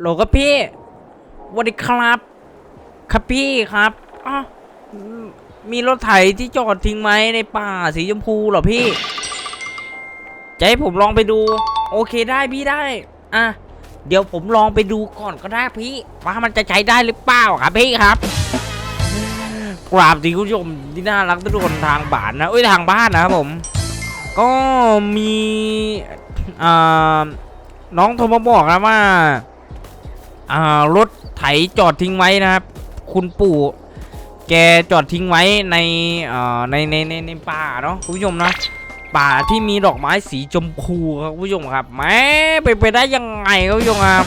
โหลครับพี่วัสดีครับ ครับพี่ครับอ๋อมีรถไถที่จอดทิ้งไว้ในป่าสีชมพูเหรอพี่ จะให้ผมลองไปดู โอเคได้พี่ได้ อะ เดี๋ยวผมลองไปดูก่อนก็ได้พี่ ว่ามันจะใช้ได้หรือเปล่าครับพี่ครับ กราบดีคุณผู้ชมที่น่ารักทุกคนทางบ้านนะเอ้ยทางบ้านนะครับผม ก็มีอ่าน้องโทรมาบอกนะว่า รถไถจอดทิ้งไว้นะครับ คุณปู่แกจอดทิ้งไว้ในในในในในป่าเนาะคุณผู้ชมนะป่าที่มีดอกไม้สีชมพูครับคุณผู้ชมครับแหม้ไปนไปได้ยังไงครับคุณผู้ชมครับ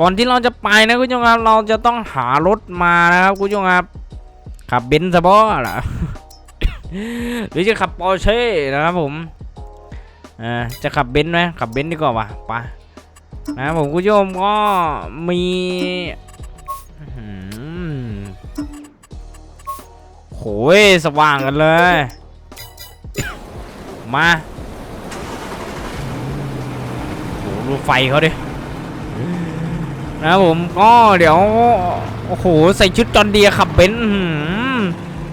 ก่อนที่เราจะไปนะคุณผู้ชมครับเราจะต้องหารถมานะครับคุณผู้ชมครับขับเบนซ์ซะบ่ล่ะหรือจะขับปอร์เช่นะครับผมอ่าจะขับเบนซ์ไหมขับเบนซ์ดีกว่าว่ะไป นะผมคุณผู้ชมก็มีโหยสว่างกันเลย มาโหดูไฟเขาดินะผมก็เดี๋ยว โอ้โห ใส่ชุดจอนเดียขับเบนซ์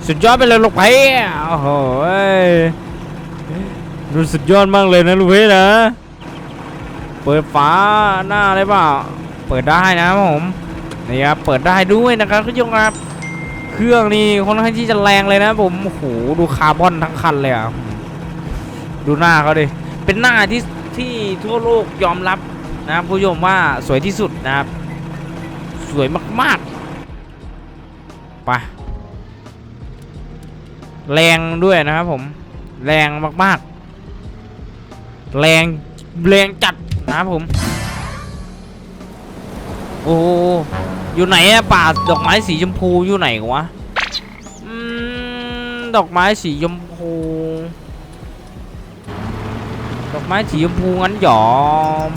สุดยอดไปเลยลูกเพโอ้โหยดูสุดยอดมากเลยนะลูกเพนะ เปิดฝาหน้าได้เปล่า เปิดได้นะผมนี่ครับเปิดได้ด้วยนะครับคุณผู้ชมครับ เครื่องนี่ค่อนข้างที่จะแรงเลยนะผมโอ้โหดูคาร์บอนทั้งคันเลยอะดูหน้าเขาดิเป็นหน้าที่ที่ทั่วโลกยอมรับนะครับผู้ชมว่าสวยที่สุดนะครับ สวยมากๆไปแรงด้วยนะครับผม แรงมากๆ แรงแรงจัด นะครับผม โอ้อยู่ไหนอะป่าดอกไม้สีชมพูอยู่ไหนวะดอกไม้สีชมพู ดอกไม้สีชมพูงั้นหยอม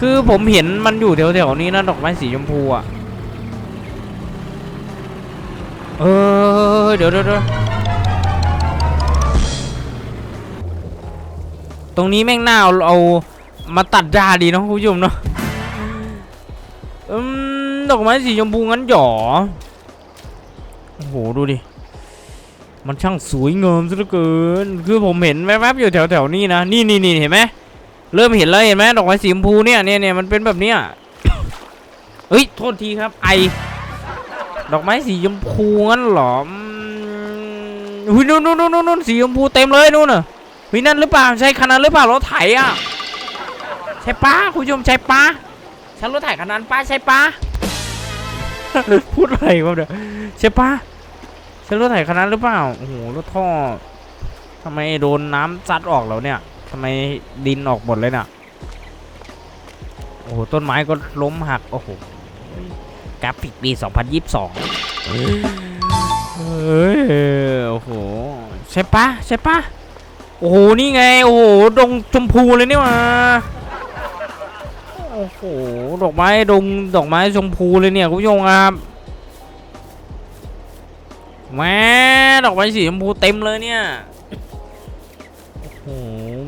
คือผมเห็นมันอยู่แถวๆนี้นะดอกไม้สีชมพูอะเออเดี๋ยวเดี๋ยวเดี๋ยวตรงนี้แม่งน่าเอาเอา มาตัดจาดีเนาะคุณผู้ชมเนาะอืมดอกไม้สีชมพูงั้นหยอโอ้โหดูดิ มันช่างสวยงามซะเหลือเกิน คือผมเห็นแวบๆอยู่แถวๆนี้นะ นี่นี่นี่เห็นไหมเริ่มเห็นแล้วเห็นไหมดอกไม้สีชมพูเนี่ยเนี่ยเนี่ยมันเป็นแบบเนี้ยเฮ้ย โทษทีครับ ไอ ดอกไม้สีชมพูงั้นเหรออืมอุ้ยนู่นนู่นนู่นนู่นสีชมพูเต็มเลยนู่นน่ะเฮ้ยนั่นหรือเปล่าใช่คันนั้นหรือเปล่ารถไถอะ ช่ป้าคุณผู้ชมใช่ป้าใช่รถไถคันนั้นป้าใช่ป้าพูดอะไรวะเนี่ยวใช่ป้าใช่รถไถคันนั้นหรือเปล่าโอ้โหรถท่อทำไมโดนน้ำซัดออกแล้วเนี่ยทำไมดินออกหมดเลยน่ะโอ้โหต้นไม้ก็ล้มหักโอ้โหกราฟิกปี 2022เฮ้ยโอ้โหใช่ปะใช่ปะโอ้โหนี่ไง โอ้โหดงชมพูเลยนี่หว่า อ้โห ดอกไม้ดงดอกไม้ชมพูเลยเนี่ยคุณผู้ชมครับแม่ดอกไม้สีชมพูเต็มเลยเนี่ย โอ้โห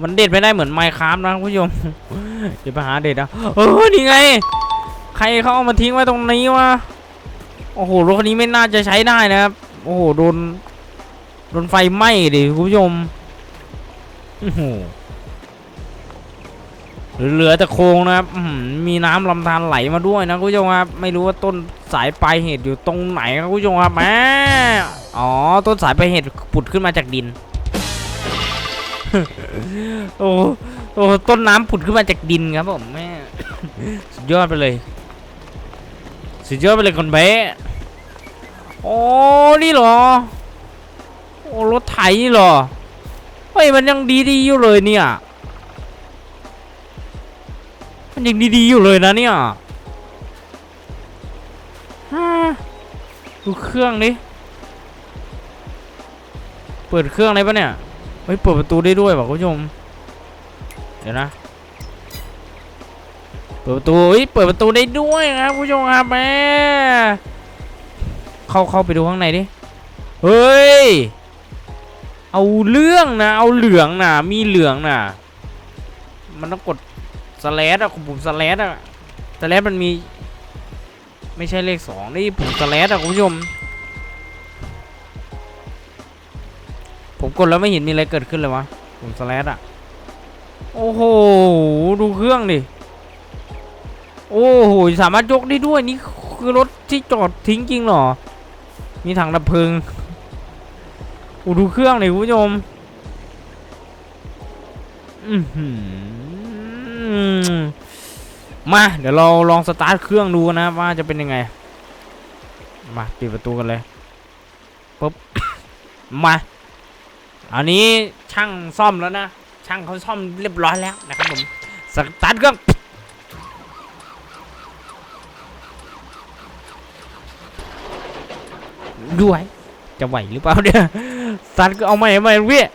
มันเด็ดไม่ได้เหมือนไมค์คราฟนะคุณผู้ชมเดี๋ยวไปหาเด็ดนะเออ นี่ไง ใครเขาเอามาทิ้งไว้ตรงนี้วะ โอ้โห รถคันนี้ไม่น่าจะใช้ได้นะครับ โอ้โห โดน โดนไฟไหม้ดิคุณผู้ชมอื้อหือ เหลือแต่โครงนะครับมีน้ำลำธารไหลมาด้วยนะคุณผู้ชมครับไม่รู้ว่าต้นสายปลายเหตุอยู่ตรงไหนครับคุณผู้ชมครับแหมอ๋อต้นสายปลายเหตุผุดขึ้นมาจากดิน โอ้โอ้ต้นน้ำผุดขึ้นมาจากดินครับผมแม่สุดยอดไปเลย สุดยอดไปเลยคนเบ๊โอ้นี่เหรอโอ้รถไถนี่เหรอเฮ้ยมันยังดีดีๆอยู่เลยเนี่ย มันยังดีๆอยู่เลยนะเนี่ยฮ่าดูเครื่องดิ เปิดเครื่องอะไรปะเนี่ย เฮ้ย เปิดประตูได้ด้วยป่ะคุณผู้ชม เดี๋ยวนะ เปิดประตู เฮ้ย เปิดประตูได้ด้วยนะคุณผู้ชมครับแม่เข้าเข้าไปดูข้างในดิ เฮ้ย เอาเรื่องนะ เอาเหลืองนะ มีเหลืองนะ มันต้องกด สแลดอะปุ่มสแลดอะสแลดมันมี ไม่ใช่เลขสองนี่ปุ่มสแลดอะคุณผู้ชม ผมกดแล้วไม่เห็นมีอะไรเกิดขึ้นเลยวะปุ่มสแลดอะโอ้โห ดูเครื่องดิ โอ้โห สามารถยกได้ด้วย นี่คือรถที่จอดทิ้งจริงเหรอ มีถังดับเพลิงโอ้ดูเครื่องเลยคุณผู้ชม อือหือ มาเดี๋ยวเราลองสตาร์ทเครื่องดูนะว่าจะเป็นยังไง มาปิดประตูกันเลยปุ๊บ มาอันนี้ช่างซ่อมแล้วนะ ช่างเขาซ่อมเรียบร้อยแล้วนะครับผมสตาร์ทเครื่องด้วยจะไหวหรือเปล่าเนี่ยสตาร์ทก็เอาใหม่เอาใหม่เว้ย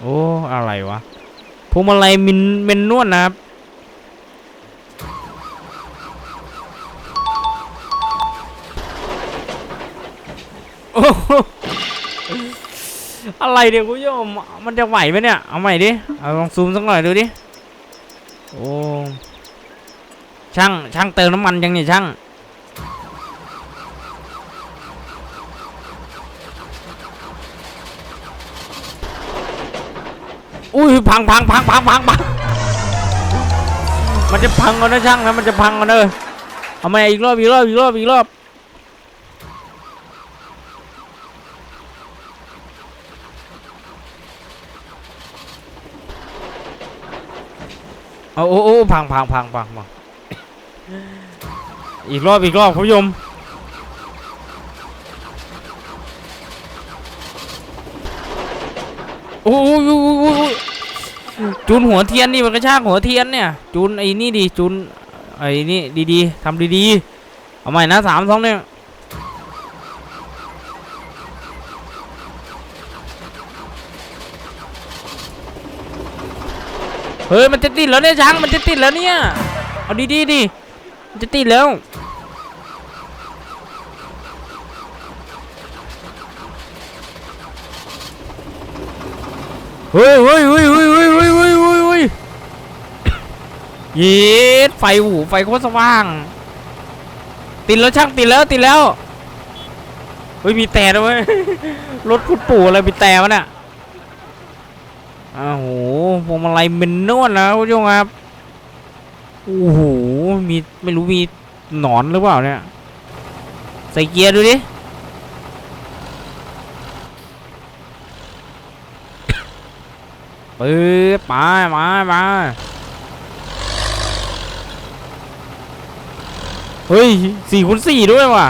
โอ้ อะไรวะพวงมาลัยมินเมนนวดนะครับ โอ้โหอะไรเดี๋ยวคุณผู้ชมมันจะไหวไหมเนี่ย เอาใหม่ดิ เอาลองซูมสักหน่อยดูดิ โอ้ ช่าง ช่างเติมน้ำมันยังเนี่ยช่าง อุ้ยพังพังพังพังพังพังมันจะพังกันนะช่างนะมันจะพังกันเลยเอามาอีกรอบอีกรอบอีกรอบอีกรอบเอาโอ้โอ้พังพังพังพังพังอีกรอบอีกรอบคุณผู้ชมโอ้โอ้โอ้โอ้โอ้โอ้ จูนหัวเทียนนี่มันกระชากหัวเทียนเนี่ย จูนไอ้นี่ดิจูนไอ้นี่ดีๆทำดีๆเอาใหม่นะสามสองหนึ่งเฮ้ยมันจะติดแล้วเนี่ยช้างมันจะติดแล้วเนี่ยเอาดีๆดิมันจะติดแล้วเฮ้ยเฮ้ยเฮ้ยเฮ้ยเฮ้ยเฮ้ยเฮ้ยเฮ้ยเฮ้ยเย็ดไฟหูไฟโคตรสว่าง ติดแล้วช่างติดแล้วติดแล้วเฮ้ยมีแต่ด้วยรถพุดปู่อะไรมีแต่วะเนี่ยอ้าวโหพวงมาลัยเมนนวลนะคุณผู้ชมครับโอ้โหมีไม่รู้มีหนอนหรือเปล่าเนี่ยใส่เกียร์ดูดิปื๊บมามามา เฮ้ยสี่คูณสี่ด้วยว่ะ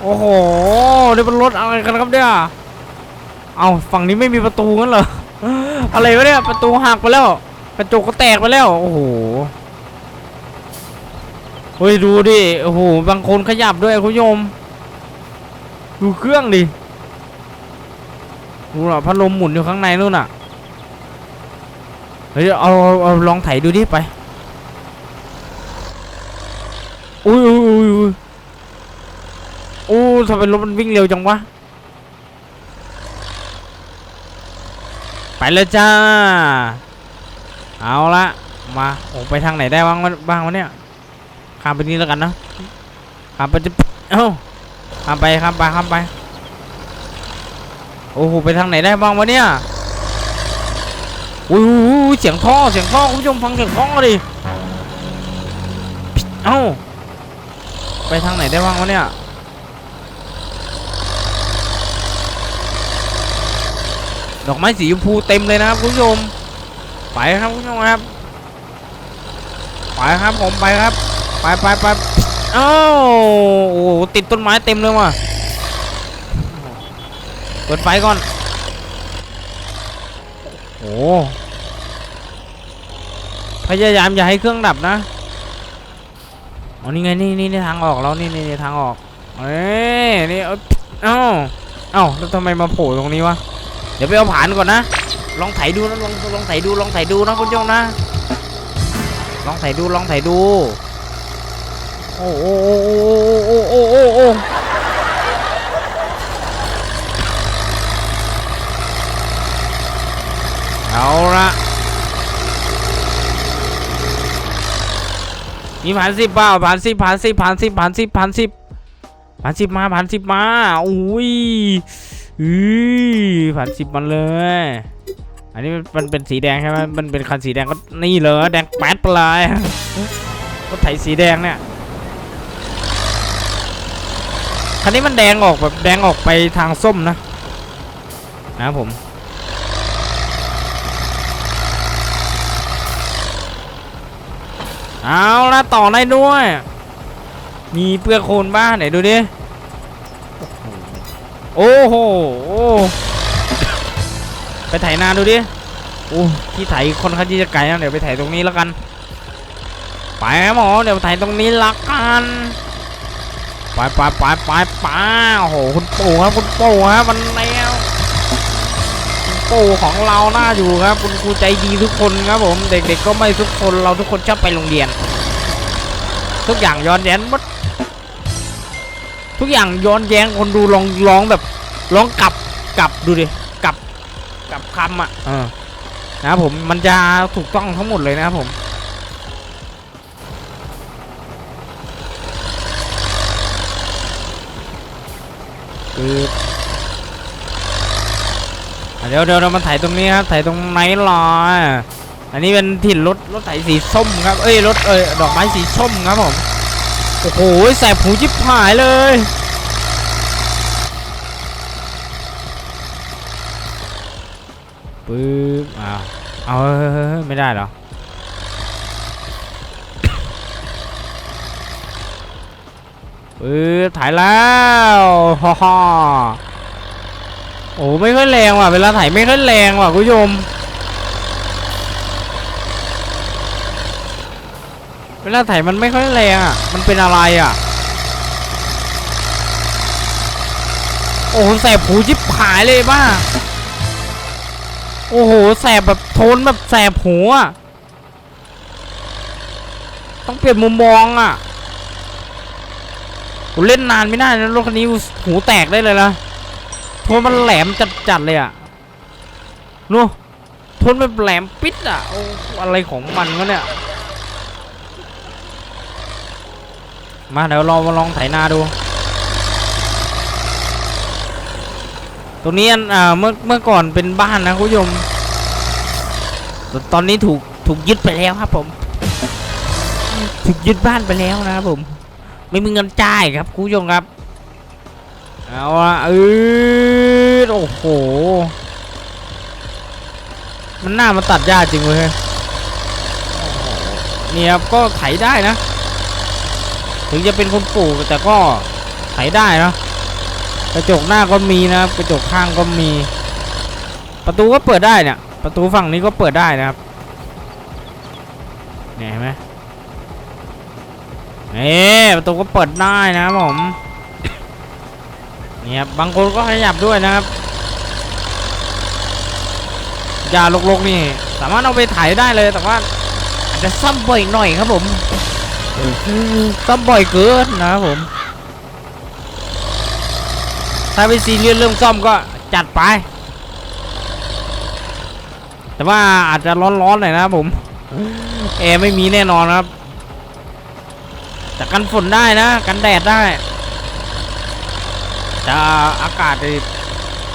โอ้โหนี่เป็นรถอะไรกันครับเนี่ย เอาฝั่งนี้ไม่มีประตูงั้นเหรอ อะไรวะเนี่ยประตูหักไปแล้ว กระจกก็แตกไปแล้ว โอ้โห เฮ้ยดูดิ โอ้โห บางคนขยับด้วยคุณผู้ชมดูเครื่องดิดูเหรอพัดลมหมุนอยู่ข้างในนู่นน่ะ เฮ้ยเอาเอาเอาลองไถดูดิไป อุ้ยอุ้ยอุ้ยอุ้ยอู้ทำไมรถมันวิ่งเร็วจังวะ ไปเลยจ้า เอาละมาโอ้ไปทางไหนได้บ้างบ้างวะเนี่ย ข้ามไปนี้แล้วกันนะข้ามไปจะเอ้าข้ามไปข้ามไปข้ามไป โอ้โห ไปทางไหนได้บ้างวะเนี่ยอุ้ยูยอุ้ยเสียงท่อ เสียงท่อ คุณผู้ชมฟังเสียงท่อดิ เอ้า ไปทางไหนได้บ้างวะเนี่ย ดอกไม้สีชมพูเต็มเลยนะครับคุณผู้ชม ไปครับคุณผู้ชมครับ ไปครับผมไปครับ ไปไปไปเอ้าโอ้โหติดต้นไม้เต็มเลยว่ะเปิดไฟก่อนโอ้พยายามอย่าให้เครื่องดับนะ อ๋อนี่ไงนี่นี่ทางออกแล้วนี่นี่ทางออกเอ้นี่เอ้าเอ้าแล้วทำไมมาโผล่ตรงนี้วะเดี๋ยวไปเอาผ่านก่อนนะ ลองไถดูนะลองลองไถดูลองไถดูนะคุณโยงนะ ลองไถดูลองไถดูโอ้โอ้โอ้โอ้โอ้โอ้เอาละ มีผ่านสิบเปล่าผ่านสิบผ่านสิบผ่านสิบผ่านสิบผ่านสิบผ่านสิบมาผ่านสิบมาอุ้ยอือผ่านสิบมาเลย อันนี้มันเป็นสีแดงใช่ไหมมันเป็นคันสีแดงก็นี่เลยแดงแป๊ดไปเลยรถไถสีแดงเนี่ยคันนี้มันแดงออกแบบแดงออกไปทางส้มนะ นะผม เอาละต่อได้ด้วย มีเปลือกโคนบ้านไหนดูดิ โอ้โหโอ้ไปไถนาดูดิ โอ้ที่ไถคนข้างที่จะไกลนะเดี๋ยวไปไถตรงนี้แล้วกัน ไปหมอเดี๋ยวไถตรงนี้ละกัน ไปไปไปไปไปโอ้โหคุณปู่ครับคุณปู่ครับมันแล้วคุณปู่ของเราน่าอยู่ครับ คุณครูใจดีทุกคนครับผม เด็กๆก็ไม่ทุกคนเราทุกคนชอบไปโรงเรียน ทุกอย่างย้อนแย้งหมดทุกอย่างย้อนแย้งคนดูลองร้องแบบร้องกลับกลับดูดิกลับกลับคำอะเออนะครับผมมันจะถูกต้องทั้งหมดเลยนะครับผมคืออะ เดี๋ยวเดี๋ยวเรามาถ่ายตรงนี้ครับถ่ายตรงไหนรออันนี้เป็นถิ่นรถรถไถสีส้มครับ เอ้ยรถเอ้ยดอกไม้สีส้มครับผมโอ้โหแสบหูจิบหายเลยปึ๊บอ้าวเอาไม่ได้เหรอปึ๊บถ่ายแล้วฮ่า โอ้ไม่ค่อยแรงว่ะเวลาถ่ายไม่ค่อยแรงว่ะคุณผู้ชมเวลาถ่ายมันไม่ค่อยแรงอะ มันเป็นอะไรอะ โอ้โหแสบหูจิบหายเลยบ้าโอ้โหแสบแบบโทนแบบแสบหูอะ ต้องเปลี่ยนมุมมองอะเล่นนานไม่ได้นะรถคันนี้หูแตกได้เลยนะ ทนมันแหลมจัดๆเลยอะนู่ทนมันแหลมปิดอะโอ้อะไรของมันวะเนี่ย มาเดี๋ยวเรามาลองไถนาดู ตรงนี้อ่าเมื่อเมื่อก่อนเป็นบ้านนะคุณผู้ชมตตอนนี้ถูกถูกยึดไปแล้วครับผม ถูกยึดบ้านไปแล้วนะครับผม ไม่มีเงินจ่ายครับคุณผู้ชมครับ เอาละเออโอ้โห มันหน้ามันตัดหญ้าจริงเว้ยเนี่ยครับก็ไถได้นะ ถึงจะเป็นคนปลูกแต่ก็ไถได้นะกระจกหน้าก็มีนะกระจกข้างก็มี ประตูก็เปิดได้เนี่ยประตูฝั่งนี้ก็เปิดได้นะครับเนี่ยเห็นไหมนี่ประตูก็เปิดได้นะผม นี่ครับบางคนก็ขยับด้วยนะครับยาลกๆนี่ สามารถเอาไปถ่ายได้เลยแต่ว่าอาจจะซ่อมบ่อยหน่อยครับผมซ่อมบ่อยเกินนะครับผม ถ้าไปซีเรียสเรื่องซ่อมก็จัดไป แต่ว่าอาจจะร้อนๆหน่อยนะครับผมแอร์ไม่มีแน่นอนครับแต่กันฝนได้นะ กันแดดได้ แต่อากาศ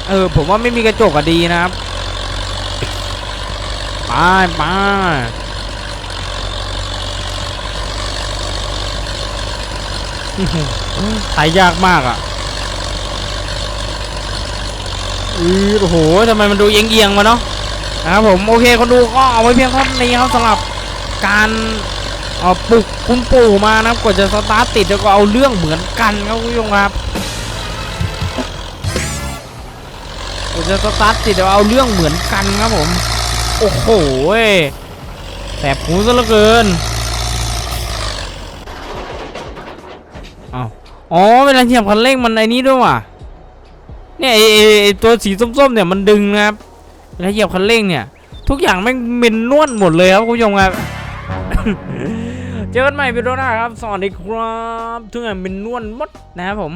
เออ ผมว่าไม่มีกระจกอะดีนะครับไปไปถ่ายยากมากอะอือโอ้โหทำไมมันดูเอียงๆมาเนาะนะครับผมโอเคคนดูก็เอาไว้เพียงเท่านี้ครับสำหรับการเอาปลุกคุณปู่มานะครับกว่าจะสตาร์ทติดแล้วก็เอาเรื่องเหมือนกันครับคุณผู้ชมครับ จะสตาร์ทติดเอาเรื่องเหมือนกันครับผม โอ้โหแสบหูซะเหลือเกินเอาอ๋อเวลาเหยียบคันเร่งมันไอ้นี้ด้วยว่ะเนี่ยไอออตัวสีส้มๆเนี่ยมันดึงนะครับเวลาเหยียบคันเร่งเนี่ย ทุกอย่างแม่งเมนนวลหมดเลยครับคุณผู้ชมครับเจอกันใหม่วิดีโอหน้าครับ สวัสดีครับ ทุกอย่างเป็นนวลหมดนะครับผม